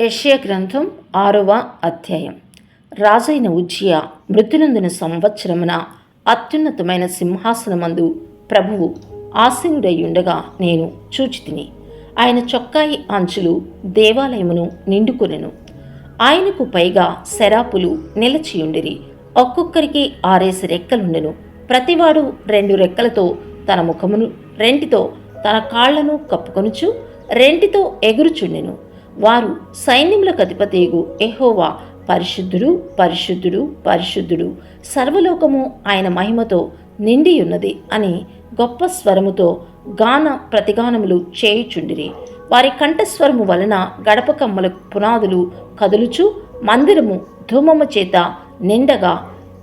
యెషయా గ్రంథం ఆరవ అధ్యాయం. రాజైన ఉజ్జియ మృత్యునందున సంవత్సరమున అత్యున్నతమైన సింహాసనమందు ప్రభువు ఆసీనుడయ్యుండగా నేను చూచితిని. ఆయన చొక్కాయి అంచులు దేవాలయమును నిండుకొనెను. ఆయనకు పైగా శరాపులు నిలచియుండిరి. ఒక్కొక్కరికి ఆరేసి రెక్కలుండెను. ప్రతివాడు రెండు రెక్కలతో తన ముఖమును రెంటితో తన కాళ్ళను కప్పుకొనుచు రెంటితో ఎగురుచుండెను. వారు సైన్యములకు అధిపతియగు ఎహోవా పరిశుద్ధుడు పరిశుద్ధుడు పరిశుద్ధుడు. సర్వలోకము ఆయన మహిమతో నిండి ఉన్నది అని గొప్ప స్వరముతో గాన ప్రతిగానములు చేయుచుండిరి. వారి కంఠస్వరము వలన గడప కమ్మల పునాదులు కదులుచు మందిరము ధూమము చేత నిండగా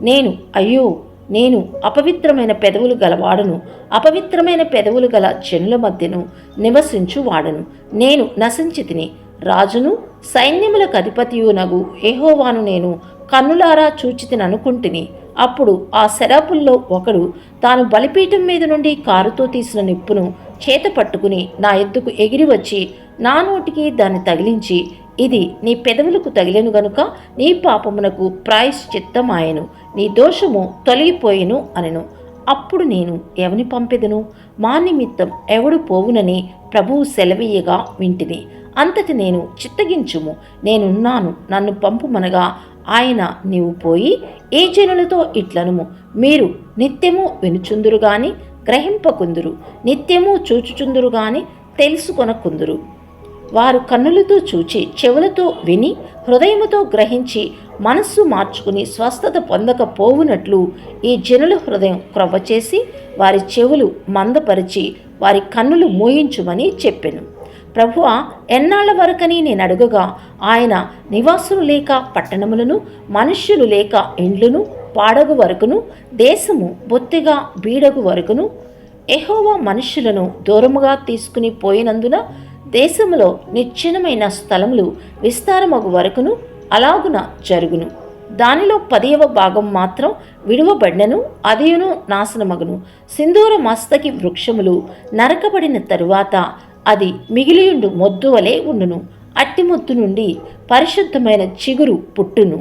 నేను అయ్యో నేను అపవిత్రమైన పెదవులు గలవాడను అపవిత్రమైన పెదవులు గల జనుల మధ్యను నివసించు వాడను నేను నశించి తిని రాజును సైన్యములకు అధిపతియునగు ఏహోవాను నేను కన్నులారా చూచితిననుకుంటుని. అప్పుడు ఆ శరాపుల్లో ఒకడు తాను బలిపీఠం మీద నుండి కారుతో తీసిన నిప్పును చేత పట్టుకుని నా ఎద్దుకు ఎగిరి వచ్చి నా నోటికి దాన్ని తగిలించి ఇది నీ పెదవులకు తగిలెను గనుక నీ పాపమునకు ప్రాయశ్చిత్తమాయను. నీ దోషము తొలగిపోయెను అనెను. అప్పుడు నేను ఎవని పంపెదను? మా నిమిత్తం ఎవడు పోవునని ప్రభువు సెలవీయగా వింటిని. అంతటి నేను చిత్తగించుము. నేనున్నాను నన్ను పంపుమనగా ఆయన నీవు పోయి ఏ జనులతో ఇట్లనుము? మీరు నిత్యము వినుచుందురు గాని గ్రహింపకుందురు. నిత్యము చూచుచుందురు గాని తెలుసుకొనకుందురు. వారు కన్నులతో చూచి చెవులతో విని హృదయముతో గ్రహించి మనస్సు మార్చుకుని స్వస్థత పొందకపోవునట్లు ఈ జనుల హృదయం క్రొవ్వ చేసి వారి చెవులు మందపరిచి వారి కన్నులు మూయించుమని చెప్పెను. ప్రభువ ఎన్నాళ్ళ వరకని నేను అడుగగా ఆయన నివాసులు లేక పట్టణములను మనుష్యులు లేక ఇండ్లును పాడగు వరకును దేశము బొత్తిగా బీడగు వరకును ఎహోవా మనుష్యులను దూరముగా తీసుకుని పోయినందున దేశంలో నిశ్చలమైన స్థలములు విస్తారమగు వరకును అలాగున జరుగును. దానిలో పదియవ భాగం మాత్రం విడువబడినను అదియును నాశనమగును. సింధూర మస్తకి వృక్షములు నరకబడిన తరువాత అది మిగిలియుండు మొద్దు వలె ఉండును. అట్టి మొద్దు నుండి పరిశుద్ధమైన చిగురు పుట్టును.